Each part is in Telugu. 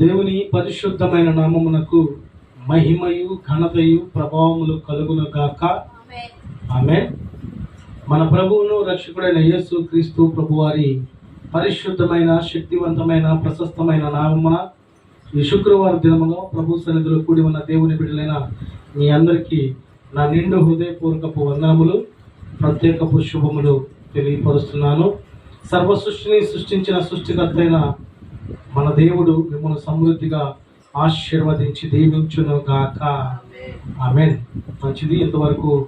దేవుని పరిశుద్ధమైన నామమునకు మహిమయు ఘనతయు ప్రభావములు కలుగును గాక ఆమె మన ప్రభువును రక్షకుడైన యేసు క్రీస్తు ప్రభువారి పరిశుద్ధమైన శక్తివంతమైన ప్రశస్తమైన నామమున ఈ శుక్రవారం దినములో ప్రభు సన్నిధిలో కూడి ఉన్న దేవుని బిడ్డలైన మీ అందరికీ నా నిండు హృదయపూర్వకపు వందనములు ప్రత్యేకపు శుభములు తెలియపరుస్తున్నాను. సర్వ సృష్టిని సృష్టించిన సృష్టికర్త అయిన మన దేవుడు మిమ్మల్ని సమృద్ధిగా ఆశీర్వదించి దీవించును గాక. ఆమెన్. మంచిది. ఇంతవరకు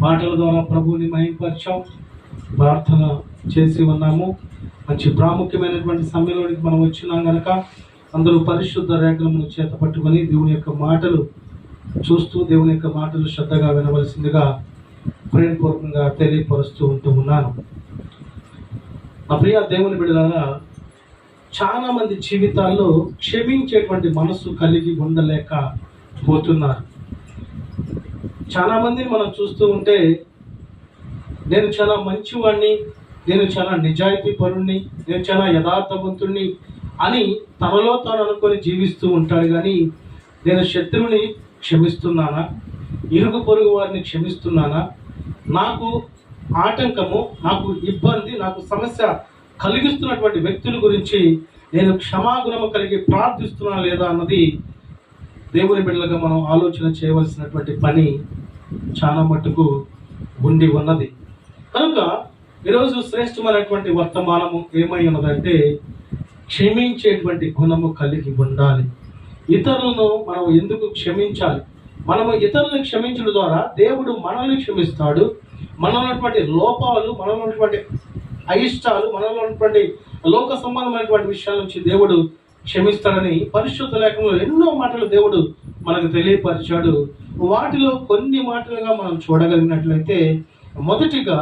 మాటల ద్వారా ప్రభువుని మహింపరచాం. ప్రార్థన చేసి ఉన్నాము. మంచి ప్రాముఖ్యమైనటువంటి సమయంలోనికి మనం వచ్చినాం గనక అందరూ పరిశుద్ధ రేఖలను చేత పట్టుకొని దేవుని యొక్క మాటలు చూస్తూ దేవుని యొక్క మాటలు శ్రద్ధగా వినవలసిందిగా ప్రేమపూర్వకంగా తెలియపరుస్తూ ఉంటూ ఉన్నాను. నా దేవుని బిడ్డలారా చాలా మంది జీవితాల్లో క్షమించేటువంటి మనసు కలిగి ఉండలేక పోతున్నారు. చాలా మందిని మనం చూస్తూ ఉంటే నేను చాలా మంచివాడిని నేను చాలా నిజాయితీ పరుణ్ణి నేను చాలా యథార్థవంతుణ్ణి అని తనలో తాను అనుకొని జీవిస్తూ ఉంటాడు కానీ నేను శత్రువుని క్షమిస్తున్నానా? ఇరుగు పొరుగు వారిని క్షమిస్తున్నానా? నాకు ఆటంకము నాకు ఇబ్బంది నాకు సమస్య కలిగిస్తున్నటువంటి వ్యక్తుల గురించి నేను క్షమాగుణము కలిగి ప్రార్థిస్తున్నా లేదా అన్నది దేవుని బిడ్డలుగా మనం ఆలోచన చేయవలసినటువంటి పని చాలా మట్టుకు ఉండి ఉన్నది. కనుక ఈరోజు శ్రేష్టమైనటువంటి వర్తమానము ఏమై ఉన్నదంటే క్షమించేటువంటి గుణము కలిగి ఉండాలి. ఇతరులను మనం ఎందుకు క్షమించాలి? మనము ఇతరులను క్షమించడం ద్వారా దేవుడు మనల్ని క్షమిస్తాడు. మనలో లోపాలు మనలో అయిష్టాలు మనలో ఉన్నటువంటి లోక సంబంధమైనటువంటి విషయాల నుంచి దేవుడు క్షమిస్తాడని పరిశుద్ధ లేఖంలో ఎన్నో మాటలు దేవుడు మనకు తెలియపరిచాడు. వాటిలో కొన్ని మాటలుగా మనం చూడగలిగినట్లయితే మొదటిగా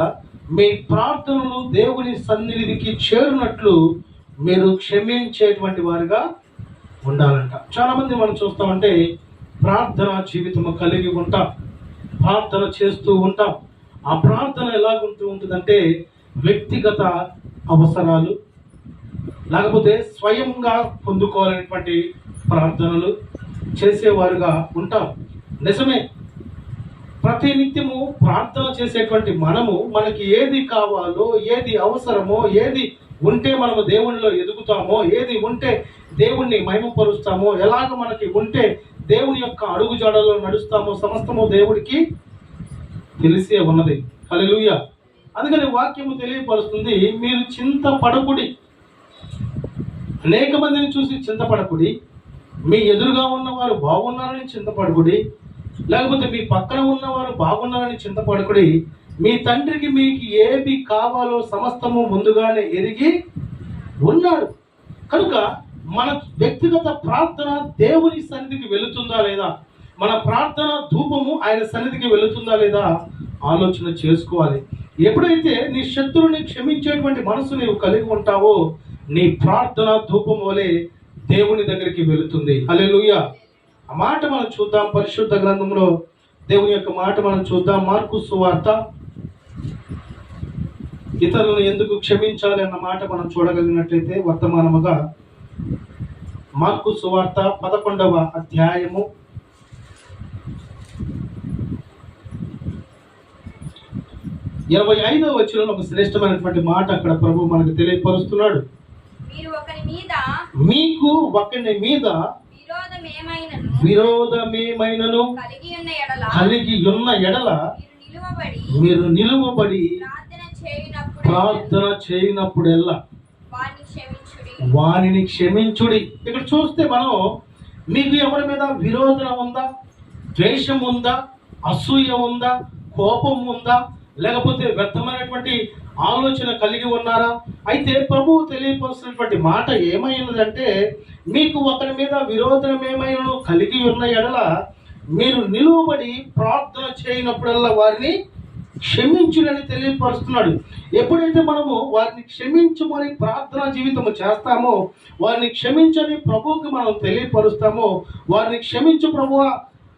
మీ ప్రార్థనలు దేవుని సన్నిధికి చేరునట్లు మీరు క్షమించేటువంటి వారిగా ఉండాలంట. చాలామంది మనం చూస్తామంటే ప్రార్థన జీవితము కలిగి ఉంటాం ప్రార్థన చేస్తూ ఉంటాం. ఆ ప్రార్థన ఎలాగుంటూ ఉంటుందంటే వ్యక్తిగత అవసరాలు లేకపోతే స్వయంగా పొందుకోవాలనేటువంటి ప్రార్థనలు చేసేవారుగా ఉంటాం నిజమే. ప్రతి నిత్యము ప్రార్థన చేసేటువంటి మనము మనకి ఏది కావాలో ఏది అవసరమో ఏది ఉంటే మనము దేవునిలో ఎదుగుతామో ఏది ఉంటే దేవుణ్ణి మహిమపరుస్తామో ఎలాగ మనకి ఉంటే దేవుని యొక్క అడుగు జాడలో నడుస్తామో సమస్తము దేవుడికి తెలిసే ఉన్నది. హల్లెలూయా. అందుకని వాక్యము తెలియపరుస్తుంది మీరు చింతపడకుడి. అనేక మందిని చూసి చింతపడకుడి. మీ ఎదురుగా ఉన్నవారు బాగున్నారని చింతపడకుడి. లేకపోతే మీ పక్కన ఉన్నవారు బాగున్నారని చింతపడకుడి. మీ తండ్రికి మీకు ఏవి కావాలో సమస్తము ముందుగానే ఎరిగి ఉన్నాడు కనుక మన వ్యక్తిగత ప్రార్థన దేవుని సన్నిధికి వెళుతుందా లేదా? మన ప్రార్థన ధూపము ఆయన సన్నిధికి వెళుతుందా లేదా? ఆలోచన చేసుకోవాలి. ఎప్పుడైతే నీ శత్రువుని క్షమించేటువంటి మనసు నీవు కలిగి ఉంటావో నీ ప్రార్థన ధూపం వలె దేవుని దగ్గరికి వెళుతుంది. హల్లెలూయా. ఆ మాట మనం చూద్దాం పరిశుద్ధ గ్రంథంలో. దేవుని యొక్క మాట మనం చూద్దాం. మార్కు సువార్త. ఇతరులను ఎందుకు క్షమించాలి అన్న మాట మనం చూడగలిగినట్లయితే వర్తమానముగా మార్కు సువార్త పదకొండవ అధ్యాయము ఇరవై ఐదవ వచ్చిన ఒక శ్రేష్టమైనటువంటి మాట అక్కడ ప్రభు మనకు తెలియపరుస్తున్నాడు. మీకు ఒకరి మీద విరోధమేమైనను కలిగి ఉన్న ఎడల మీరు నిలువబడి ప్రార్థన చేయునప్పుడు ప్రార్థన చేయనప్పుడెల్లా వానిని క్షమించుడి. ఇక్కడ చూస్తే మనం మీకు ఎవరి మీద విరోధన ఉందా? ద్వేషం ఉందా? అసూయ ఉందా? కోపం ఉందా? లేకపోతే వ్యర్థమైనటువంటి ఆలోచన కలిగి ఉన్నారా? అయితే ప్రభువు తెలియపరుస్తున్నటువంటి మాట ఏమైనదంటే మీకు ఒకరి మీద విరోధం ఏమైనా కలిగి ఉన్న ఎడల మీరు నిలువబడి ప్రార్థన చేయనప్పుడల్లా వారిని క్షమించునని తెలియపరుస్తున్నాడు. ఎప్పుడైతే మనము వారిని క్షమించమని ప్రార్థనా జీవితము చేస్తామో వారిని క్షమించని ప్రభువుకి మనం తెలియపరుస్తామో వారిని క్షమించు ప్రభువా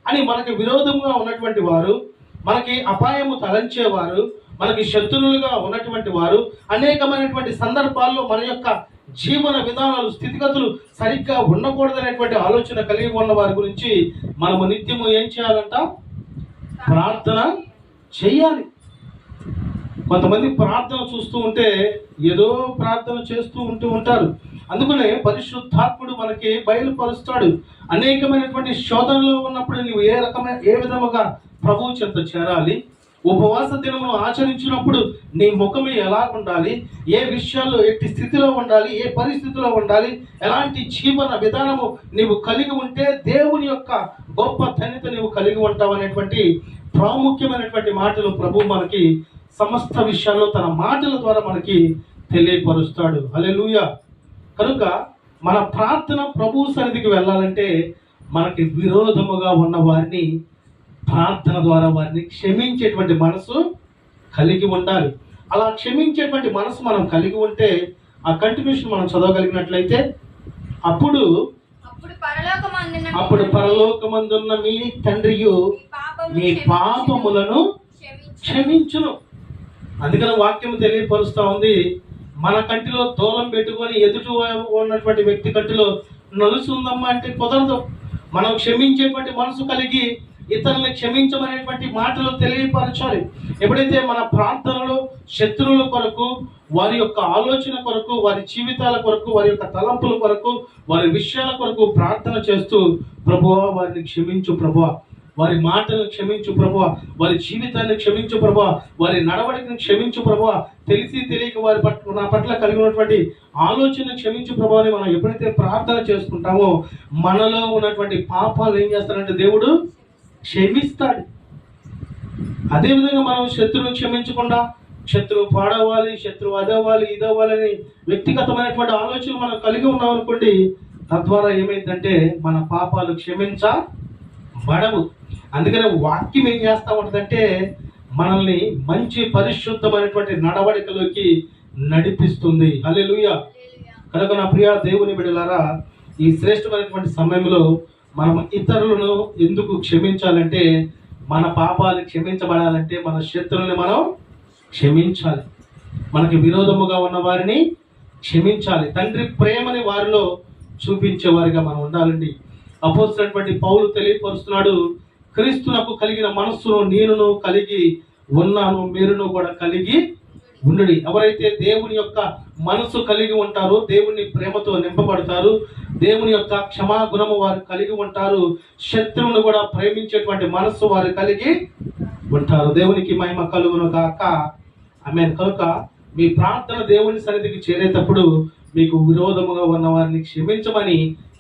అని మనకి విరోధంగా ఉన్నటువంటి వారు మనకి అపాయము తలంచేవారు మనకి శత్రువులుగా ఉన్నటువంటి వారు అనేకమైనటువంటి సందర్భాల్లో మన యొక్క జీవన విధానాలు స్థితిగతులు సరిగ్గా ఉండకూడదనేటువంటి ఆలోచన కలిగి ఉన్న వారి గురించి మనము నిత్యము ఏం చేయాలంట? ప్రార్థన చేయాలి. కొంతమంది ప్రార్థన చూస్తూ ఉంటే ఏదో ప్రార్థన చేస్తూ ఉంటూ ఉంటారు. అందుకనే పరిశుద్ధాత్ముడు మనకి బయలుపరుస్తాడు. అనేకమైనటువంటి శోధనలో ఉన్నప్పుడు నువ్వు ఏ రకమైన ఏ విధముగా ప్రభువు చెంత చేరాలి. ఉపవాస దినమును ఆచరించినప్పుడు నీ ముఖమే ఎలా ఉండాలి? ఏ విషయాల్లో ఎట్టి స్థితిలో ఉండాలి? ఏ పరిస్థితిలో ఉండాలి? ఎలాంటి జీవన విధానము నీవు కలిగి ఉంటే దేవుని యొక్క గొప్ప ధన్యత నీవు కలిగి ఉంటావు అనేటువంటి ప్రాముఖ్యమైనటువంటి మాటలు ప్రభు మనకి సమస్త విషయాల్లో తన మాటల ద్వారా మనకి తెలియపరుస్తాడు. అలెలుయ కనుక మన ప్రార్థన ప్రభు సన్నిధికి వెళ్ళాలంటే మనకి విరోధముగా ఉన్న వారిని ప్రార్థన ద్వారా వారిని క్షమించేటువంటి మనసు కలిగి ఉండాలి. అలా క్షమించేటువంటి మనసు మనం కలిగి ఉంటే ఆ కంటిన్యూషన్ మనం చదవగలిగినట్లయితే అప్పుడు అప్పుడు పరలోకమందున అప్పుడు పరలోకమందున్న మీ తండ్రియు మీ పాపములను క్షమించును. అందుకని వాక్యం తెలియపరుస్తా ఉంది మన కంటిలో దూలం పెట్టుకొని ఎదుటి ఉన్నటువంటి వ్యక్తి కంటిలో నలుసు ఉందమ్మా అంటే కుదరదు. మనం క్షమించేటువంటి మనసు కలిగి ఇతరుల్ని క్షమించమనేటువంటి మాటలు తెలియపరచాలి. ఎప్పుడైతే మన ప్రార్థనలు శత్రువుల కొరకు వారి యొక్క ఆలోచన కొరకు వారి జీవితాల కొరకు వారి యొక్క తలంపుల కొరకు వారి విషయాల కొరకు ప్రార్థన చేస్తూ ప్రభువ వారిని క్షమించు ప్రభువ. వారి మాటలను క్షమించు ప్రభువ. వారి జీవితాన్ని క్షమించు ప్రభువ. వారి నడవడికను క్షమించు ప్రభువ. తెలిసి తెలియక వారి పట్ల నా పట్ల కలిగి ఉన్నటువంటి ఆలోచన క్షమించు ప్రభు అని మనం ఎప్పుడైతే ప్రార్థన చేసుకుంటామో మనలో ఉన్నటువంటి పాపాలు ఏం చేస్తారంటే దేవుడు క్షమిస్తాడు. అదేవిధంగా మనం శత్రువుని క్షమించకుండా శత్రువు పాడవాలి శత్రువు అదవ్వాలి ఇదవ్వాలని వ్యక్తిగతమైనటువంటి ఆలోచన మనం కలిగి ఉన్నాం అనుకోండి తద్వారా ఏమైందంటే మన పాపాలు క్షమించ బడవు. అందుకనే వాక్యం ఏం చేస్తా ఉంటుందంటే మనల్ని మంచి పరిశుద్ధమైనటువంటి నడవడికలోకి నడిపిస్తుంది. హల్లెలూయా. కనుక నా ప్రియ దేవుని బిడలారా ఈ శ్రేష్టమైనటువంటి సమయంలో మనం ఇతరులను ఎందుకు క్షమించాలంటే మన పాపాలు క్షమించబడాలంటే మన శత్రువుని మనం క్షమించాలి. మనకి విరోధముగా ఉన్న వారిని క్షమించాలి. తండ్రి ప్రేమని వారిలో చూపించేవారిగా మనం ఉండాలండి. అపోసినటువంటి పౌలు తెలియపరుస్తున్నాడు క్రీస్తునకు కలిగిన మనస్సును నేనును కలిగి ఉన్నాను మీరును కూడా కలిగి ఉండుడి. ఎవరైతే దేవుని యొక్క మనసు కలిగి ఉంటారో దేవుని ప్రేమతో నింపబడతారు దేవుని యొక్క క్షమాగుణము వారు కలిగి ఉంటారు శత్రువును కూడా ప్రేమించేటువంటి మనస్సు వారు కలిగి ఉంటారు. దేవునికి మహిమ కలుగును గాక. ఆమె కనుక మీ ప్రార్థన దేవుని సన్నిధికి చేరేటప్పుడు మీకు విరోధముగా ఉన్న వారిని క్షమించమని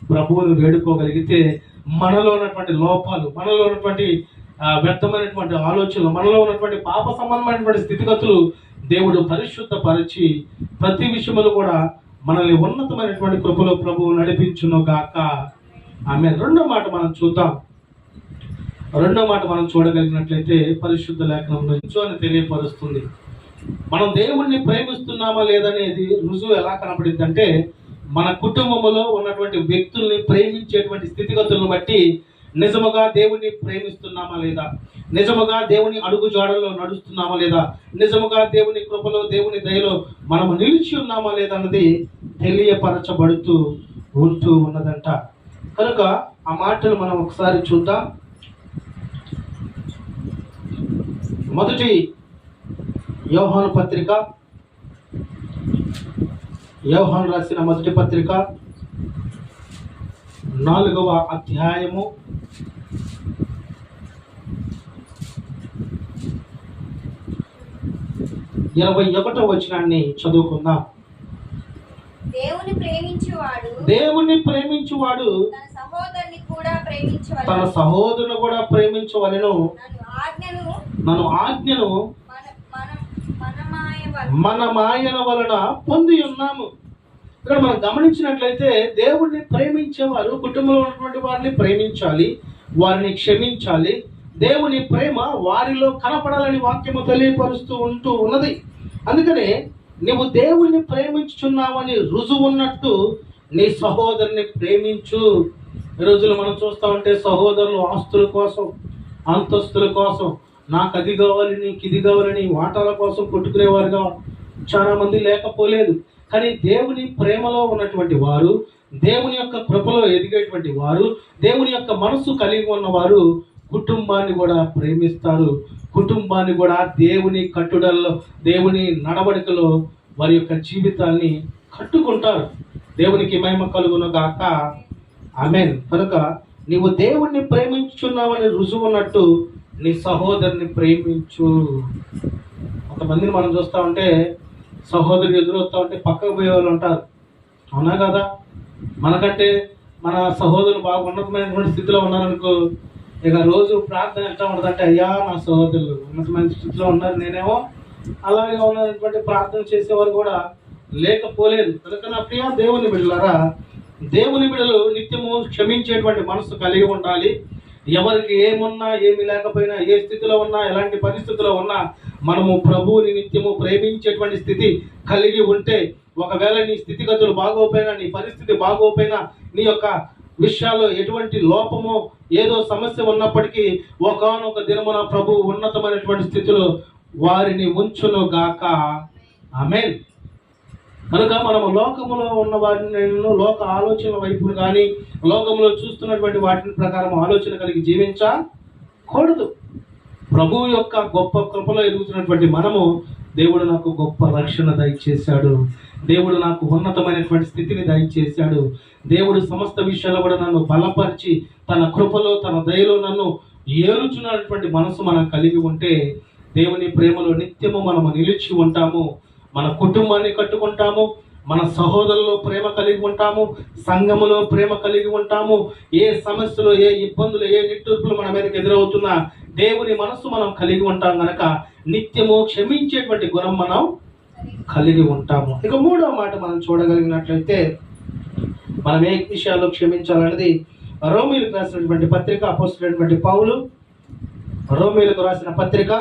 ప్రభువును వేడుకోగలిగితే మనలో ఉన్నటువంటి లోపాలు మనలో ఉన్నటువంటి వ్యర్థమైనటువంటి ఆలోచనలు మనలో ఉన్నటువంటి పాప సంబంధమైనటువంటి స్థితిగతులు దేవుడు పరిశుద్ధపరిచి ప్రతి విషయములు కూడా మనల్ని ఉన్నతమైనటువంటి కృపలో ప్రభువు నడిపించును గాక. ఆమె రెండో మాట మనం చూద్దాం. రెండో మాట మనం చూడగలిగినట్లయితే పరిశుద్ధ లేఖనం నుంచి అని తెలియపరుస్తుంది. మనం దేవుణ్ణి ప్రేమిస్తున్నామా లేదనేది రుజువు ఎలా కనపడిందంటే మన కుటుంబంలో ఉన్నటువంటి వ్యక్తుల్ని ప్రేమించేటువంటి స్థితిగతులను బట్టి నిజముగా దేవుణ్ణి ప్రేమిస్తున్నామా లేదా? నిజముగా దేవుని అడుగు జాడల్లో నడుస్తున్నామా లేదా? నిజముగా దేవుని కృపలో దేవుని దయలో మనము నిలిచి ఉన్నామా లేదా అన్నది తెలియపరచబడుతూ ఉంటూ ఉన్నదంట. కనుక ఆ మాటలు మనం ఒకసారి చూద్దాం. మొదటి యోహాను పత్రిక. యోహాను రాసిన మొదటి పత్రిక. నాలుగవ అధ్యాయము. ఇరవై ఒకటో వచనాన్ని చదువుకుందాం. దేవుని ప్రేమించువాడు తన సహోదరుని కూడా తన ప్రేమించవలెను సహోదరుని కూడా ప్రేమించవలెను. నన్ను ఆజ్ఞను నన్ను మన మాయన వలన పొంది ఉన్నాము. ఇక్కడ మనం గమనించినట్లయితే దేవుణ్ణి ప్రేమించేవారు కుటుంబంలో ఉన్నటువంటి వారిని ప్రేమించాలి వారిని క్షమించాలి. దేవుని ప్రేమ వారిలో కనపడాలని వాక్యము తెలియపరుస్తూ ఉంటూ ఉన్నది. అందుకనే నువ్వు దేవుణ్ణి ప్రేమించుచున్నావని రుజువు ఉన్నట్టు నీ సహోదరుని ప్రేమించు. ఈ రోజుల్లో మనం చూస్తా ఉంటే సహోదరులు ఆస్తుల కోసం అంతస్తుల కోసం నాకు అది కావాలి నీకు ఇది కావాలని వాటాల కోసం కొట్టుకునేవారుగా చాలామంది లేకపోలేదు. కానీ దేవుని ప్రేమలో ఉన్నటువంటి వారు దేవుని యొక్క కృపలో ఎదిగేటువంటి వారు దేవుని యొక్క మనస్సు కలిగి ఉన్నవారు కుటుంబాన్ని కూడా ప్రేమిస్తారు. కుటుంబాన్ని కూడా దేవుని కట్టుడల్లో దేవుని నడవడికలో వారి యొక్క జీవితాన్ని కట్టుకుంటారు. దేవునికి మహిమ కలుగును గాక. ఆమెన్. కనుక నీవు దేవుణ్ణి ప్రేమించున్నావని రుజువు ఉన్నట్టు నీ సహోదరుని ప్రేమించు. కొంతమందిని మనం చూస్తూ ఉంటే సహోదరుడు ఎదురొస్తా ఉంటే పక్కకు పోయే వాళ్ళు ఉంటారు. అవునా కదా? మనకంటే మన సహోదరులు బాగా ఉన్నతమైనటువంటి స్థితిలో ఉన్నారనుకో ఇక రోజు ప్రార్థన ఎట్లా ఉండదంటే అయ్యా నా సహోదరులు ఉన్నతమైన స్థితిలో ఉన్నారు నేనేమో అలాగే ఉన్నటువంటి ప్రార్థన చేసేవారు కూడా లేకపోలేదు. కనుక నా ప్రియ దేవుని బిడ్డలారా దేవుని బిడ్డలు నిత్యము క్షమించేటువంటి మనసు కలిగి ఉండాలి. ఎవరికి ఏమున్నా ఏమి లేకపోయినా ఏ స్థితిలో ఉన్నా ఎలాంటి పరిస్థితిలో ఉన్నా మనము ప్రభువుని నిత్యము ప్రేమించేటువంటి స్థితి కలిగి ఉంటే ఒకవేళ నీ స్థితిగతులు బాగోపోయినా నీ పరిస్థితి బాగోపోయినా నీ యొక్క విషయాల్లో ఎటువంటి లోపమో ఏదో సమస్య ఉన్నప్పటికీ ఒకనొక దినమున ప్రభు ఉన్నతమైనటువంటి స్థితిలో వారిని ఉంచును గాక ఆమెన్. కనుక మనము లోకములో ఉన్న వాటిని లోక ఆలోచన వైపు కానీ లోకంలో చూస్తున్నటువంటి వాటిని ప్రకారం ఆలోచన కలిగి జీవించకూడదు. ప్రభువు యొక్క గొప్ప కృపలో ఎదుగుతున్నటువంటి మనము దేవుడు నాకు గొప్ప రక్షణ దయచేశాడు. దేవుడు నాకు ఉన్నతమైనటువంటి స్థితిని దయచేశాడు. దేవుడు సమస్త విషయాల్లో కూడా నన్ను బలపరిచి తన కృపలో తన దయలో నన్ను ఏలుచున్నటువంటి మనసు మనం కలిగి ఉంటే దేవుని ప్రేమలో నిత్యము మనము నిలిచి ఉంటాము. మన కుటుంబాన్ని కట్టుకుంటాము మన సహోదరులో ప్రేమ కలిగి ఉంటాము సంఘములో ప్రేమ కలిగి ఉంటాము ఏ సమస్యలు ఏ ఇబ్బందులు ఏ నిట్టూర్పులు మన మీదకి ఎదురవుతున్నా దేవుని మనస్సు మనం కలిగి ఉంటాం గనక నిత్యము క్షమించేటువంటి గుణం మనం కలిగి ఉంటాము. ఇక మూడవ మాట మనం చూడగలిగినట్లయితే మనం ఏ విషయాల్లో క్షమించాలన్నది రోమిలకు రాసినటువంటి పత్రిక అపోసినటువంటి పౌలు రోమిలకు రాసిన పత్రిక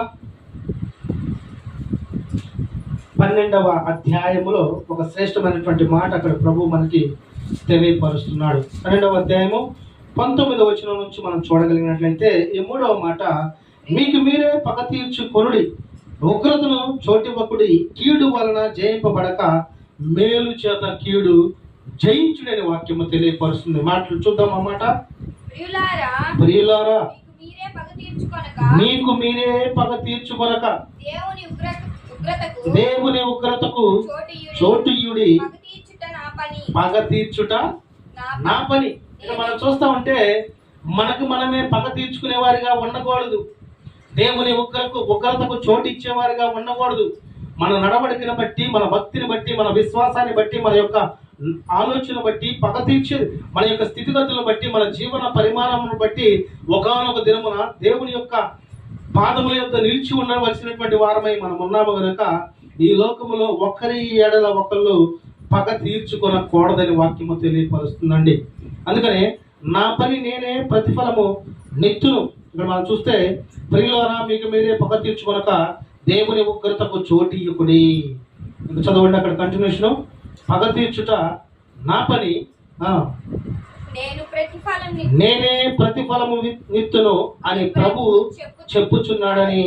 పన్నెండవ అధ్యాయములో ఒక శ్రేష్టమైనటువంటి మాట అక్కడ ప్రభు మనకి తెలియపరుస్తున్నాడు. పన్నెండవ అధ్యాయము పంతొమ్మిదవ వచనం నుంచి మనం చూడగలిగినట్లయితే ఈ మూడవ మాట మీకు మీరే పగ తీర్చుకొనుడి. ఉగ్రతను చోటివ్వకుడి. కీడు వలన జయింపబడక మేలు చేత కీడు జయించుడని వాక్యము తెలియపరుస్తుంది. మాటలు చూద్దాం అన్నమాట ప్రియులారా మీకు మీరే పగ తీర్చుకొనక దేవుని ఉగ్రత దేవుని ఉగ్రతకు చోటియుడి పగ తీర్చుట నా పని. మనం చూస్తా ఉంటే మనకు మనమే పగ తీర్చుకునే వారిగా ఉండకూడదు. దేవుని ఉగ్రకు ఉగ్రతకు చోటు ఇచ్చేవారిగా ఉండకూడదు. మన నడవడికను బట్టి మన భక్తిని బట్టి మన విశ్వాసాన్ని బట్టి మన యొక్క ఆలోచన బట్టి పగ తీర్చే మన యొక్క స్థితిగతులను బట్టి మన జీవన పరిమాణమును బట్టి ఒకనొక దినమున దేవుని యొక్క పాదముల యొక్క నిలిచి ఉండవలసినటువంటి వారమై మనం ఉన్నాము కనుక ఈ లోకములో ఒకరి ఏడల ఒకళ్ళు పగ తీర్చుకొనకూడదని వాక్యము తెలియపరుస్తుందండి. అందుకనే నా పని నేనే ప్రతిఫలము నెత్తును. ఇక్కడ మనం చూస్తే ప్రియులారా మీకు మీరే పగ తీర్చుకొనక దేవుని ఉగ్రతకు చోటీయకుడి ఇంకా చదవండి అక్కడ కంటిన్యూషను పగ తీర్చుట నా పని. నేను ప్రతిఫలము విత్తును అని ప్రభు చెప్పుచున్నాడని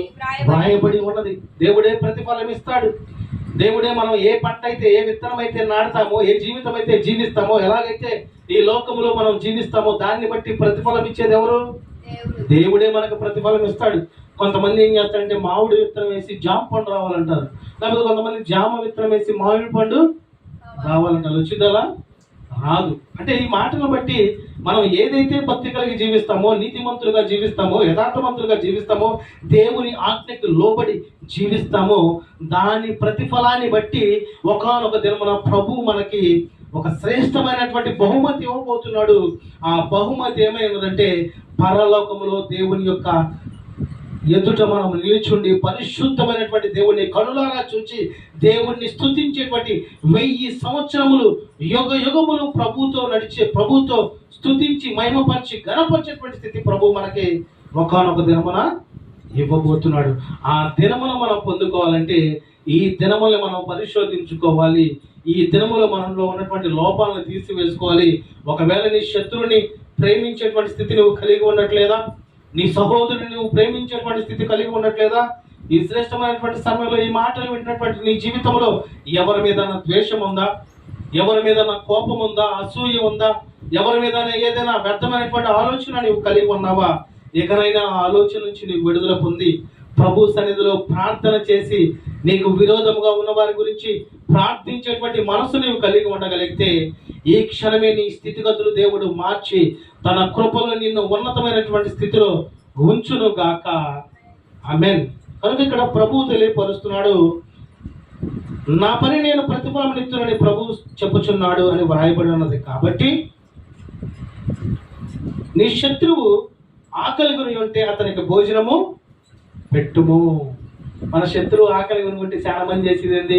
వ్రాయబడి ఉన్నది. దేవుడే ప్రతిఫలం ఇస్తాడు దేవుడే మనం ఏ పంట అయితే ఏ విత్తనం అయితే నాటుతామో ఏ జీవితం అయితే జీవిస్తామో ఎలాగైతే ఈ లోకంలో మనం జీవిస్తామో దాన్ని బట్టి ప్రతిఫలం ఇచ్చేది ఎవరు? దేవుడు. దేవుడే మనకు ప్రతిఫలం ఇస్తాడు కొంతమంది ఏం చేస్తారంటే మామిడి విత్తనం వేసి జామ పండు రావాలంటారు. లేకపోతే కొంతమంది జామ విత్తనం వేసి మామిడి పండు రావాలంటారు. వచ్చిందలా రాదు అంటే ఈ మాటను బట్టి మనం ఏదైతే పత్రికలకి జీవిస్తామో నీతిమంతులుగా జీవిస్తామో యథార్థమంతులుగా జీవిస్తామో దేవుని ఆజ్ఞకు లోబడి జీవిస్తామో దాని ప్రతిఫలాన్ని బట్టి ఒకనొక దినమున ప్రభు మనకి ఒక శ్రేష్టమైనటువంటి బహుమతి ఇవ్వబోతున్నాడు. ఆ బహుమతి ఏమైనదంటే పరలోకములో దేవుని యొక్క ఎదుట మనం నిలిచుండి పరిశుద్ధమైనటువంటి దేవుణ్ణి కనులారా చూచి దేవుణ్ణి స్తుతించేటువంటి వెయ్యి సంవత్సరములు యుగ యుగములు ప్రభుతో నడిచే ప్రభుతో స్తుతించి మహిమపరిచి గణపరిచేటువంటి స్థితి ప్రభు మనకి ఒకనొక దినమున ఇవ్వబోతున్నాడు. ఆ దినమున మనం పొందుకోవాలంటే ఈ దినములు మనం పరిశోధించుకోవాలి. ఈ దినములో మనలో ఉన్నటువంటి లోపాలను తీసివేసుకోవాలి. ఒకవేళ నీ శత్రువుని ప్రేమించేటువంటి స్థితి నువ్వు కలిగి ఉండట్లేదా? నీ సహోదరుని నువ్వు ప్రేమించేటువంటి స్థితి కలిగి ఉండట్లేదా? ఈ శ్రేష్టమైనటువంటి సమయంలో ఈ మాటలు వింటున్నటువంటి నీ జీవితంలో ఎవరి మీద ద్వేషం ఉందా? ఎవరి మీద కోపం ఉందా? అసూయ ఉందా? ఎవరి మీద ఏదైనా వ్యర్థమైనటువంటి ఆలోచన నీవు కలిగి ఉన్నావా? ఎక్కడైనా ఆలోచన నుంచి నీకు విడుదల పొంది ప్రభు సన్నిధిలో ప్రార్థన చేసి నీకు విరోధముగా ఉన్న వారి గురించి ప్రార్థించేటువంటి మనసు నీవు కలిగి ఉండగలిగితే ఈ క్షణమే నీ స్థితిగతులు దేవుడు మార్చి తన కృపలో నిన్ను ఉన్నతమైనటువంటి స్థితిలో ఉంచును గాక అమెన్ కనుక ఇక్కడ ప్రభువు తెలియపరుస్తున్నాడు నా పని నేను ప్రతిఫలం నిత్తునని ప్రభువు చెప్పుచున్నాడు అని వ్రాయబడి ఉన్నది కాబట్టి నీ శత్రువు ఆకలి గురి ఉంటే అతనికి భోజనము పెట్టుము. మన శత్రువు ఆకలి కొనుక్కుంటే చాలా మంది చేసేది ఏంటి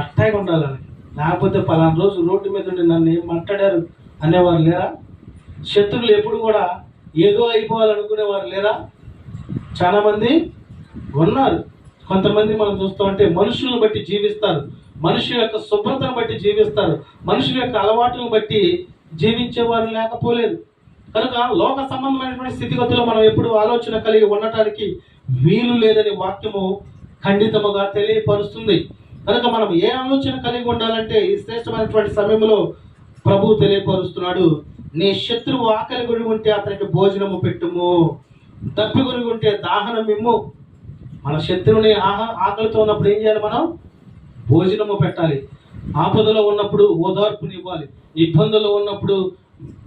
అట్టాగా ఉండాలని. లేకపోతే పలానా రోజు రోడ్డు మీద ఉండి నన్ను ఏం మాట్లాడారు అనేవారు లేరా? శత్రువులు ఎప్పుడు కూడా ఏదో అయిపోవాలనుకునేవారు లేరా? చాలామంది ఉన్నారు. కొంతమంది మనం చూస్తూ ఉంటే మనుషులను బట్టి జీవిస్తారు. మనుషుల యొక్క శుభ్రతను బట్టి జీవిస్తారు. మనుషుల యొక్క అలవాటును బట్టి జీవించేవారు లేకపోలేదు. కనుక లోక సంబంధమైనటువంటి స్థితిగతుల్లో మనం ఎప్పుడు ఆలోచన కలిగి ఉండటానికి వీలు లేదని వాక్యము ఖండితముగా తెలియపరుస్తుంది. కనుక మనం ఏ ఆలోచన కలిగి ఉండాలంటే ఈ శ్రేష్టమైనటువంటి సమయంలో ప్రభువు తెలియపరుస్తున్నాడు నీ శత్రువు ఆకలి గురి ఉంటే అతనికి భోజనము పెట్టుము. దప్పి గురి ఉంటే దాహనం ఇమ్ము. మన శత్రువుని ఆహా ఆకలితో ఉన్నప్పుడు ఏం చేయాలి మనం? భోజనము పెట్టాలి. ఆపదలో ఉన్నప్పుడు ఓదార్పునివ్వాలి ఇబ్బందులు ఉన్నప్పుడు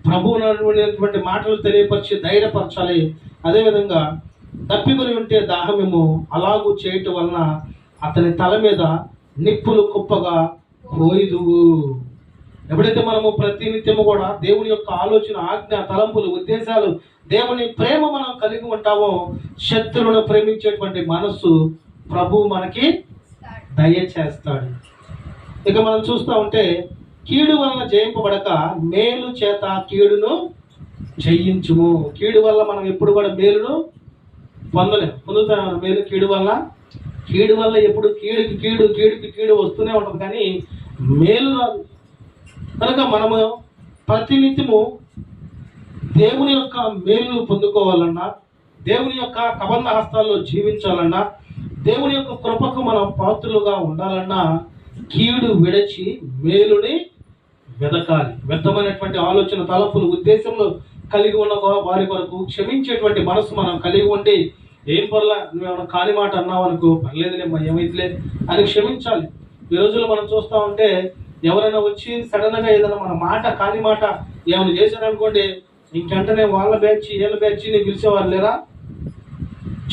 ప్రభువునటువంటి మాటలు తెలియపరిచి ధైర్యపరచాలి. అదేవిధంగా తప్పికొని ఉంటే దాహమేమో అలాగూ చేయటం వలన అతని తల మీద నిప్పులు కుప్పగా పోయిదువు. ఎప్పుడైతే మనము ప్రతినిత్యము కూడా దేవుని యొక్క ఆలోచన ఆజ్ఞ తలంపులు ఉద్దేశాలు దేవుని ప్రేమ మనం కలిగి ఉంటామో శత్రువును ప్రేమించేటువంటి మనస్సు ప్రభు మనకి దయచేస్తాడు ఇక మనం చూస్తూ ఉంటే కీడు వలన జయింపబడక మేలు చేత కీడును జయించుము. కీడు వల్ల మనం ఎప్పుడు కూడా మేలును పొందలేము పొందుతాం మేలు కీడు వల్ల కీడు వల్ల ఎప్పుడు కీడుకి కీడు కీడుకి కీడు వస్తూనే ఉంటుంది. కానీ మేలు రాదు. కనుక మనము ప్రతినిత్యము దేవుని యొక్క మేలు పొందుకోవాలన్నా దేవుని యొక్క కబంధ హస్తాల్లో జీవించాలన్నా దేవుని యొక్క కృపకు మనం పాత్రులుగా ఉండాలన్నా కీడు విడచి మేలుని వెదకాలి. వ్యర్థమైనటువంటి ఆలోచన తలపులు ఉద్దేశంలో కలిగి ఉన్న వారి వరకు క్షమించేటువంటి మనసు మనం కలిగి ఉండి ఏం పర్లా నువ్వేమైనా కాని మాట అన్నావు అనుకో పర్లేదులేమ్మా ఏమైతులే అని క్షమించాలి. ఈ రోజుల్లో మనం చూస్తూ ఉంటే ఎవరైనా వచ్చి సడన్గా ఏదైనా మన మాట కాని మాట ఏమైనా చేశారనుకోండి ఇంకెంటనే వాళ్ళ బ్యాచ్ వీళ్ళ బ్యాచ్ని పిలిచేవారు లేరా?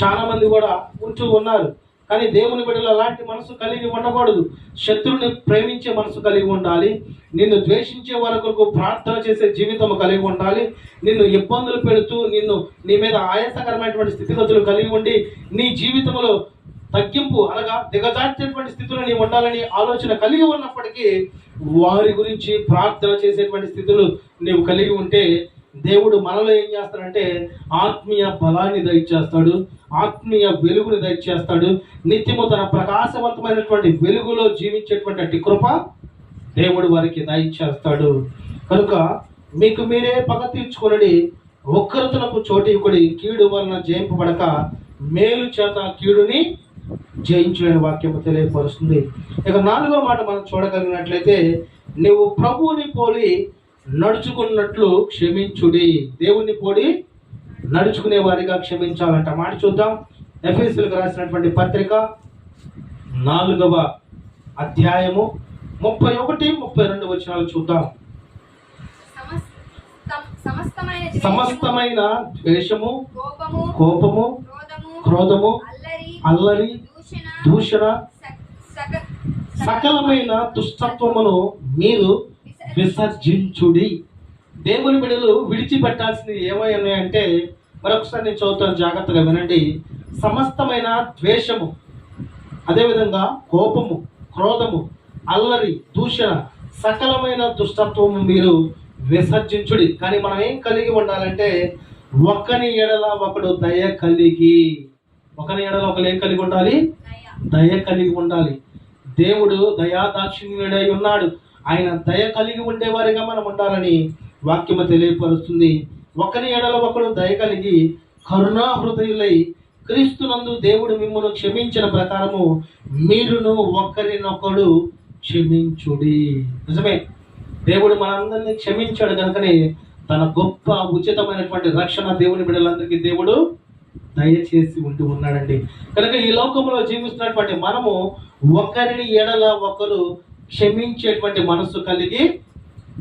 చాలా మంది కూడా ఉంటూ ఉన్నారు. కానీ దేవుని బిడ్డలు అలాంటి మనసు కలిగి ఉండకూడదు. శత్రువుని ప్రేమించే మనసు కలిగి ఉండాలి. నిన్ను ద్వేషించే వరకు ప్రార్థన చేసే జీవితం కలిగి ఉండాలి. నిన్ను ఇబ్బందులు పెడుతూ నిన్ను నీ మీద ఆయాసకరమైనటువంటి స్థితిగతులు కలిగి ఉండి నీ జీవితంలో తగ్గింపు అనగా దిగజార్చేటువంటి స్థితిలో నీవు ఉండాలని ఆలోచన కలిగి ఉన్నప్పటికీ వారి గురించి ప్రార్థన చేసేటువంటి స్థితులు నీవు కలిగి ఉంటే దేవుడు మనలో ఏం చేస్తాడంటే ఆత్మీయ బలాన్ని దయచేస్తాడు ఆత్మీయ వెలుగుని దయచేస్తాడు. నిత్యము తన ప్రకాశవంతమైనటువంటి వెలుగులో జీవించేటువంటి అట్టి కృప దేవుడు వారికి దయచేస్తాడు. కనుక మీకు మీరే పగ తీర్చుకునడి ఒక్కరితనకు చోటు కీడు వలన జయింపబడక మేలు చేత కీడుని జయించలేని వాక్యము తెలియపరుస్తుంది. ఇక నాలుగో మాట మనం చూడగలిగినట్లయితే నువ్వు ప్రభువుని పోలి నడుచుకున్నట్లు క్షమించుడి. దేవుని పొడి నడుచుకునే వారిగా క్షమించాలంట. మాట చూద్దాం. ఎఫ్ఎస్లకు రాసినటువంటి పత్రిక నాలుగవ అధ్యాయము ముప్పై ఒకటి ముప్పై రెండు వచనాలు చూద్దాం. సమస్తమైన ద్వేషము, కోపము క్రోధము అల్లరి దూషణ సకలమైన దుష్టత్వమును మీరు విసర్జించుడి. దేవుని బిడ్డలు విడిచిపెట్టాల్సింది ఏమై ఉన్నాయంటే మరొకసారి నేను చదువుతాను జాగ్రత్తగా వినండి. సమస్తమైన ద్వేషము అదేవిధంగా కోపము క్రోధము అల్లరి దూషణ సకలమైన దుష్టత్వము మీరు విసర్జించుడి. కానీ మనం ఏం కలిగి ఉండాలంటే ఒకని ఎడల ఒకడు దయ కలిగి. ఒకని ఎడల ఒకరు ఏం కలిగి ఉండాలి? దయ. దయ కలిగి ఉండాలి. దేవుడు దయాదాక్షిణ్యుడై ఉన్నాడు. ఆయన దయ కలిగి ఉండేవారిగా మనం ఉండాలని వాక్యము తెలియపరుస్తుంది. ఒకరి ఏడల ఒకడు దయ కలిగి కరుణా హృదయులై క్రీస్తునందు దేవుడు మిమ్మల్ని క్షమించిన ప్రకారము మీరును ఒకరినొకడు క్షమించుడి. నిజమే. దేవుడు మనందరినీ క్షమించాడు కనుకనే తన గొప్ప ఉచితమైనటువంటి రక్షణ దేవుని బిడ్డలందరికీ దేవుడు దయచేసి ఉంటూ ఉన్నాడండి. కనుక ఈ లోకంలో జీవిస్తున్నటువంటి మనము ఒకరిని ఎడల ఒకరు క్షమించేటువంటి మనస్సు కలిగి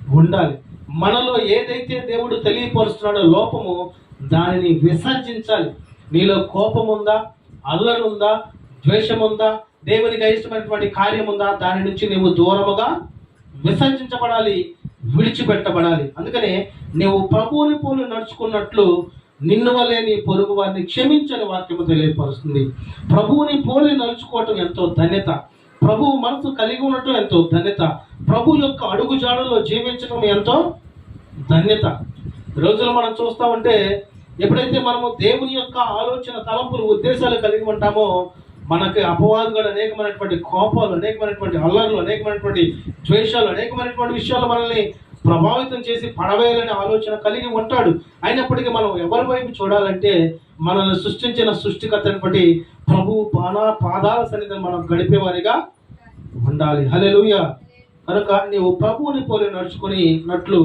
ఉండాలి. మనలో ఏదైతే దేవుడు తెలియపరుస్తున్నాడో లోపము దానిని విసర్జించాలి. నీలో కోపం ఉందా అల్లరుందా? ద్వేషం ఉందా దేవునికి ఇష్టమైనటువంటి కార్యం ఉందా దాని నుంచి నీవు దూరముగా విసర్జించబడాలి విడిచిపెట్టబడాలి. అందుకనే నీవు ప్రభువుని పోలు నడుచుకున్నట్లు నిన్ను వల్లే నీ పొరుగు వారిని క్షమించని వాక్యము తెలియపరుస్తుంది. ప్రభువుని పోలి నడుచుకోవటం ఎంతో ధన్యత. ప్రభు మనసు కలిగి ఉండటం ఎంతో ధన్యత. ప్రభు యొక్క అడుగు జాడలో జీవించడం ఎంతో ధన్యత. రోజులు మనం చూస్తా ఉంటే ఎప్పుడైతే మనము దేవుని యొక్క ఆలోచన తలంపులు ఉద్దేశాలు కలిగి ఉంటామో మనకి అపవాదులు అనేకమైనటువంటి కోపాలు అనేకమైనటువంటి అల్లర్లు అనేకమైనటువంటి ద్వేషాలు అనేకమైనటువంటి విషయాలు మనల్ని ప్రభావితం చేసి పడవేయాలనే ఆలోచన కలిగి ఉంటాడు. అయినప్పటికీ మనం ఎవరి వైపు చూడాలంటే మనల్ని సృష్టించిన సృష్టికర్తని బట్టి ప్రభు పాన పాదాల సన్నిధిని మనం గడిపేవారిగా ఉండాలి. హలెలుయ కనుక నీవు ప్రభువుని పోలి నడుచుకుని నట్లు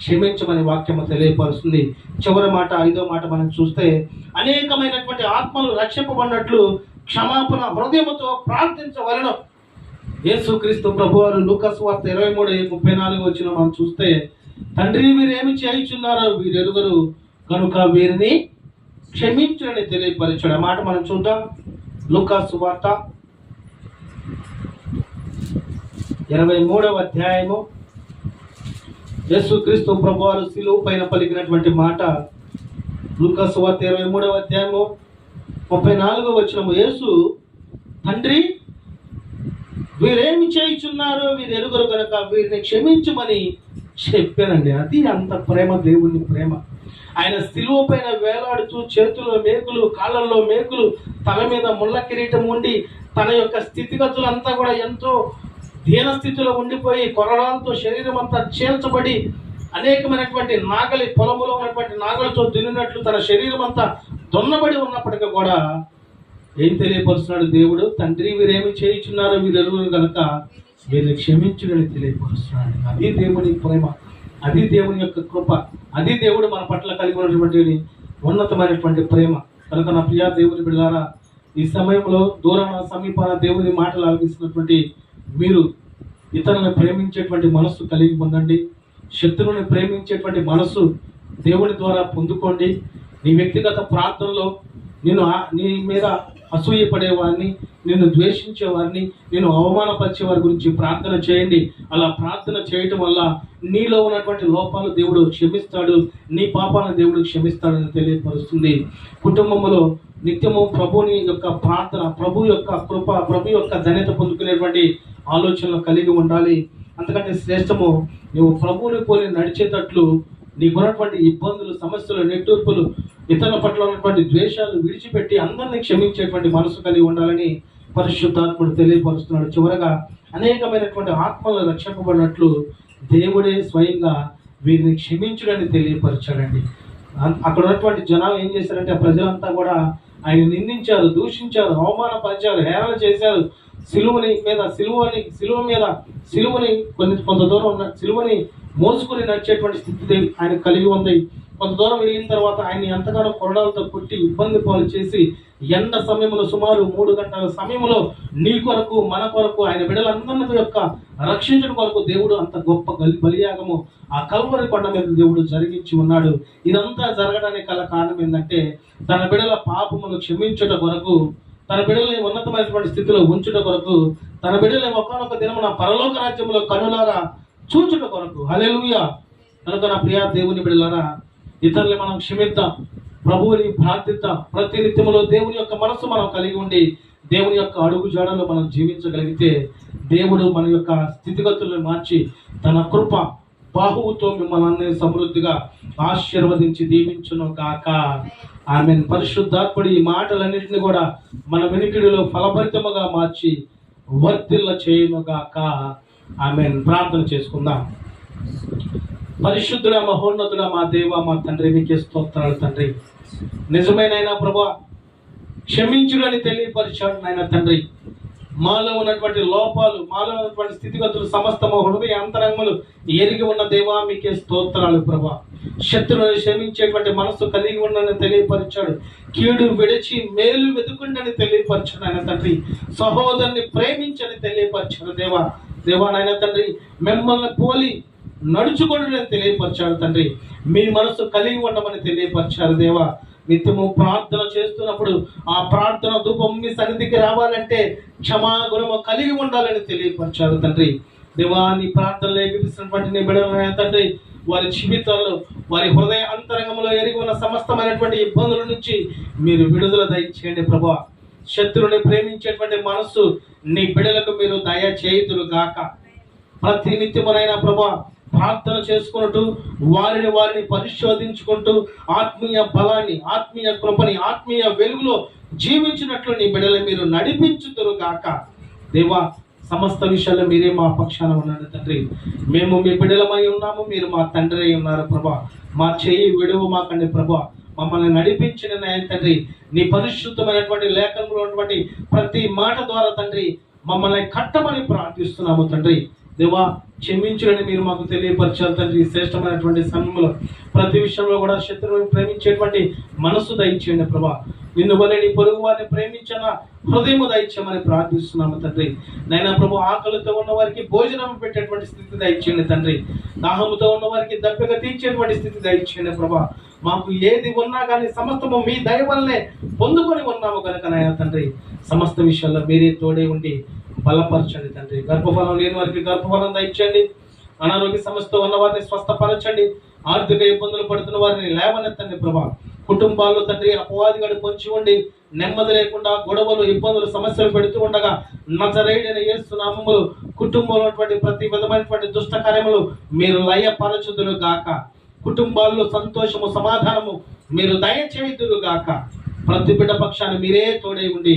క్షమించమని వాక్యము తెలియపరుస్తుంది. చివరి మాట ఐదో మాట మనం చూస్తే అనేకమైనటువంటి ఆత్మలు రక్షింపబడినట్లు క్షమాపణ హృదయముతో ప్రార్థించవలను. యేసుక్రీస్తు ప్రభువారు లూకస్ వార్త ఇరవై మూడు ముప్పై నాలుగు వచ్చిన మనం చూస్తే తండ్రి వీరేమి చేయించున్నారో వీరెరుగరు కనుక వీరిని క్షమించని తెలియపరిచాడు. ఆ మాట మనం చూద్దాం. లూకా సువార్త ఇరవై మూడవ అధ్యాయము. యేసుక్రీస్తు ప్రభువారు శిలువు పైన పలికినటువంటి మాట లూకా సువార్త ఇరవై మూడవ అధ్యాయము ముప్పై నాలుగో వచ్చినము యేసు తండ్రి వీరేమి చేయుచున్నారో వీరు ఎరుగురు కనుక వీరిని క్షమించమని చెప్పానండి. అది అంత ప్రేమ దేవుని ప్రేమ. ఆయన సిలువ పైన వేలాడుతూ చేతుల్లో మేకులు కాళ్ళల్లో మేకులు తల మీద ముళ్ళ కిరీటం ఉండి తన యొక్క స్థితిగతులంతా కూడా ఎంతో దీన స్థితిలో ఉండిపోయి కొరడాలతో శరీరం అంతా చేల్చబడి అనేకమైనటువంటి నాగలి పొలములో ఉన్నటువంటి నాగలతో దున్నినట్లు తన శరీరం అంతా దున్నబడి ఉన్నప్పటికీ కూడా ఏం తెలియపరుస్తున్నాడు దేవుడు? తండ్రి వీరేమి చేయించున్నారో వీరు కనుక వీరిని క్షమించుడని తెలియపరుస్తున్నాడు. అది దేవుని ప్రేమ. అది దేవుని యొక్క కృప. అది దేవుడు మన పట్ల కలిగి ఉన్నటువంటి ఉన్నతమైనటువంటి ప్రేమ. కనుక నా ప్రియా దేవుని బిళ్ళారా ఈ సమయంలో దూరాన సమీపాన దేవుని మాటలు ఆలపిస్తున్నటువంటి మీరు ఇతరులను ప్రేమించేటువంటి మనస్సు కలిగి పొందండి శత్రువుని ప్రేమించేటువంటి మనస్సు దేవుని ద్వారా పొందుకోండి. నీ వ్యక్తిగత ప్రార్థనలో నేను నీ మీద అసూయపడేవారిని నిన్ను ద్వేషించేవారిని నేను అవమానపరిచే వారి గురించి ప్రార్థన చేయండి. అలా ప్రార్థన చేయటం వల్ల నీలో ఉన్నటువంటి లోపాలు దేవుడు క్షమిస్తాడు నీ పాపాలను దేవుడు క్షమిస్తాడని తెలియపరుస్తుంది. కుటుంబంలో నిత్యము ప్రభుని యొక్క ప్రార్థన ప్రభు యొక్క కృప ప్రభు యొక్క ధన్యత పొందుకునేటువంటి ఆలోచనలు కలిగి ఉండాలి. అంతకంటే శ్రేష్టము నువ్వు ప్రభువుని పోలి నడిచేటట్లు నీకున్నటువంటి ఇబ్బందులు సమస్యలు నెట్టూర్పులు ఇతరుల పట్ల ఉన్నటువంటి ద్వేషాలు విడిచిపెట్టి అందరినీ క్షమించేటువంటి మనసు కలిగి ఉండాలని పరిశుద్ధాత్ముడు తెలియపరుస్తున్నాడు. చివరగా అనేకమైనటువంటి ఆత్మలు రక్షింపబడినట్లు దేవుడే స్వయంగా వీరిని క్షమించుడని తెలియపరచాడండి. అక్కడ ఉన్నటువంటి జనాలు ఏం చేశారంటే ప్రజలంతా కూడా ఆయన నిందించారు దూషించారు అవమానపరిచారు హేళన చేశారు. సిలువని మీద సిలువని సిలువ మీద సిలువని కొన్ని కొంత దూరం ఉన్న సిలువని మోసుకుని నడిచేటువంటి స్థితి ఆయన కలిగి ఉంది. కొంత దూరం వెళ్ళిన తర్వాత ఆయన ఎంతగానో కొరడాలతో కొట్టి ఇబ్బంది పాలు చేసి ఎండ సమయంలో సుమారు మూడు గంటల సమయంలో నీ కొరకు మన కొరకు ఆయన బిడ్డలందరి యొక్క రక్షించడం కొరకు దేవుడు అంత గొప్ప బలియాగము ఆ కల్వరి కొండ మీద దేవుడు జరిగించి ఉన్నాడు. ఇదంతా జరగడానికి గల కారణం ఏంటంటే తన బిడల పాపమును క్షమించుట కొరకు తన బిడ్డల్ని ఉన్నతమైనటువంటి స్థితిలో ఉంచుట కొరకు తన బిడ్డల్ని ఒకనొక దినమున పరలోక రాజ్యంలో కనులారా చూచుట కొరకు. హలెలుయ కనుక నా ప్రియా దేవుని బిడ్డలారా ఇతరులని మనం క్షమిద్దాం ప్రభువుని ప్రార్థిద్దాం. ప్రతి నిత్యములో దేవుని యొక్క మనస్సు మనం కలిగి ఉండి దేవుని యొక్క అడుగు జాడలో మనం జీవించగలిగితే దేవుడు మన యొక్క స్థితిగతులను మార్చి తన కృప బాహువుతో మిమ్మల్ని సమృద్ధిగా ఆశీర్వదించి దీవించును గాక. ఆమె పరిశుద్ధాత్ముడి ఈ మాటలన్నింటినీ కూడా మన వెనుకిడిలో ఫలభరితముగా మార్చి వర్తిల్ల చేయును గాక. ఆమె ప్రార్థన చేసుకుందాం. పరిశుద్ధుడ మహోన్నతుడ మా దేవ మా తండ్రి మీకే స్తోత్రాలు తండ్రి. నిజమేనైనా ప్రభా క్షమించుడని తెలియపరిచాడు నాయన తండ్రి. మాలో ఉన్నటువంటి లోపాలు మాలో ఉన్నటువంటి స్థితిగతులు సమస్తము హృదయ అంతరంగములు ఎరిగి ఉన్న దేవా మీకే స్తోత్రాలు ప్రభా. శత్రువుని క్షమించేటువంటి మనసు కలిగి ఉండని తెలియపరిచాడు. కీడు విడిచి మేలు వెతుకుండని తెలియపరచాడు ఆయన తండ్రి. సహోదరుని ప్రేమించని తెలియపరిచాడు దేవా. దేవా నాయన తండ్రి మిమ్మల్ని పోలి నడుచుకోండి తెలియపరిచాడు తండ్రి. మీ మనసు కలిగి ఉండమని తెలియపరిచారు దేవా. నిత్యము ప్రార్థన చేస్తున్నప్పుడు ఆ ప్రార్థన ధూపం మీ సన్నిధికి రావాలంటే క్షమాగుణము కలిగి ఉండాలని తెలియపరిచారు తండ్రి. దేవాన్ని ప్రార్థన ప్రార్థనలు ఎగిరిస్తున్నటువంటి నీ బిడ్డలైన తండ్రి వారి జీవితాల్లో వారి హృదయ అంతరంగంలో ఎరిగి ఉన్న సమస్తమైనటువంటి ఇబ్బందుల నుంచి మీరు విడుదల దయచేయండి ప్రభా. శత్రువుని ప్రేమించేటువంటి మనస్సు నీ బిడలకు మీరు దయ చేయుదురు గాక ప్రతి నిత్యమునైనా ప్రభా ప్రార్థన చేసుకుంటూ వారిని వారిని పరిశోధించుకుంటూ ఆత్మీయ బలాన్ని ఆత్మీయ కృపని ఆత్మీయ వెలుగులో జీవించినట్లు నీ బిడ్డలు మీరు నడిపించుతురు గాక. దేవా సమస్త విషయాలు మీరే మా పక్షాన ఉన్నాడు తండ్రి. మేము మీ బిడ్డలమై ఉన్నాము మీరు మా తండ్రి అయి ఉన్నారు ప్రభా. మా చేయి విడువు మాకండి ప్రభా. మమ్మల్ని నడిపించిన నాయన తండ్రి. నీ పరిశుద్ధమైనటువంటి లేఖనంలో ఉన్నటువంటి ప్రతి మాట ద్వారా తండ్రి మమ్మల్ని కట్టమని ప్రార్థిస్తున్నాము తండ్రి. దేవా క్షమించుడని మీరు మాకు తెలియపరిచారు తండ్రి శ్రేష్టమైనటువంటి సమయంలో ప్రతి విషయంలో కూడా శత్రువుని ప్రేమించేటువంటి మనస్సు దయచేయండి ప్రభా. నిన్ను వల్ల నీ పొరుగు వారిని ప్రేమించిన హృదయము దయచేయమని ప్రార్థిస్తున్నాము తండ్రి. నైనా ప్రభు ఆకలితో ఉన్న వారికి భోజనం పెట్టేటువంటి స్థితి దయచేయండి తండ్రి. దాహముతో ఉన్న వారికి దప్పిక తీర్చేటువంటి స్థితి దయచేయండి ప్రభా. మాకు ఏది ఉన్నా కానీ సమస్తము మీ దయ వల్లనే పొందుకొని ఉన్నాము కనుక నాయన తండ్రి. సమస్త విషయాల్లో మీరే తోడే ఉండి బలపరచండి తండ్రి. గర్భఫలం లేని వారికి గర్భఫలం దయచండి అనారోగ్య సమస్యతో ఉన్న వారిని స్వస్థపరచండి. ఆర్థిక ఇబ్బందులు పడుతున్న వారిని లేవనెత్తండి ప్రభా. కుటుంబాల్లో తండ్రి అపవాదిగాడు పొంచి ఉండి నెమ్మది లేకుండా గొడవలు ఇబ్బందులు సమస్యలు పెడుతూ ఉండగా నజరేడైన యేసు కుటుంబంలో ఉన్నటువంటి ప్రతి విధమైనటువంటి దుష్ట కార్యములు మీరు లయపరచుదురు గాక. కుటుంబాల్లో సంతోషము సమాధానము మీరు దయచేయుదురు గాక. ప్రతి బిడ్డ పక్షాన్ని మీరే తోడై ఉండి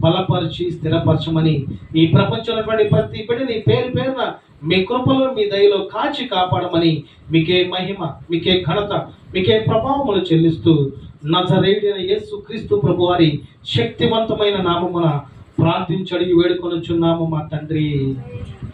బలపరిచి స్థిరపరచమని ఈ ప్రపంచంలో ప్రతి బిడ్డని పేరు పేరున మీ కృపలో మీ దయలో కాచి కాపాడమని మీకే మహిమ మీకే ఘనత మీకే ప్రభావములు చెల్లిస్తూ నజరేడిన యేసు క్రీస్తు ప్రభు వారి శక్తివంతమైన నామమున ప్రార్థించడి వేడుకొనుచున్నాము మా తండ్రి.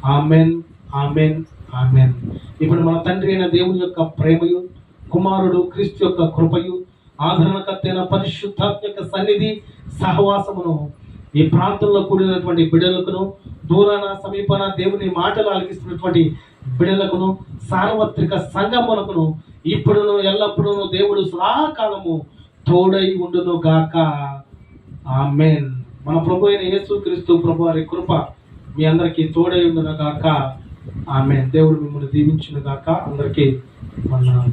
Amen amen amen. ఇప్పుడు మన తండ్రి అయిన దేవుని యొక్క ప్రేమయు కుమారుడు క్రీస్తు యొక్క కృపయు ఆదరణకర్తైన పరిశుద్ధాత్మక సన్నిధి సహవాసమును ఈ ప్రాంతంలో కూడినటువంటి బిడ్డలకును దూరాన సమీపాన దేవుని మాటలు ఆలకిస్తున్నటువంటి బిడ్డలకును సార్వత్రిక సంగమునకును ఇప్పుడును ఎల్లప్పుడూ దేవుడు సదాకాలము తోడై ఉండును గాక. ఆమెన్. మన ప్రభు అయిన యేసు క్రీస్తు ప్రభు వారి కృప మీ అందరికీ తోడై ఉండును గాక. ఆమె దేవుడు మిమ్మల్ని దీవించును గాక. అందరికీ మన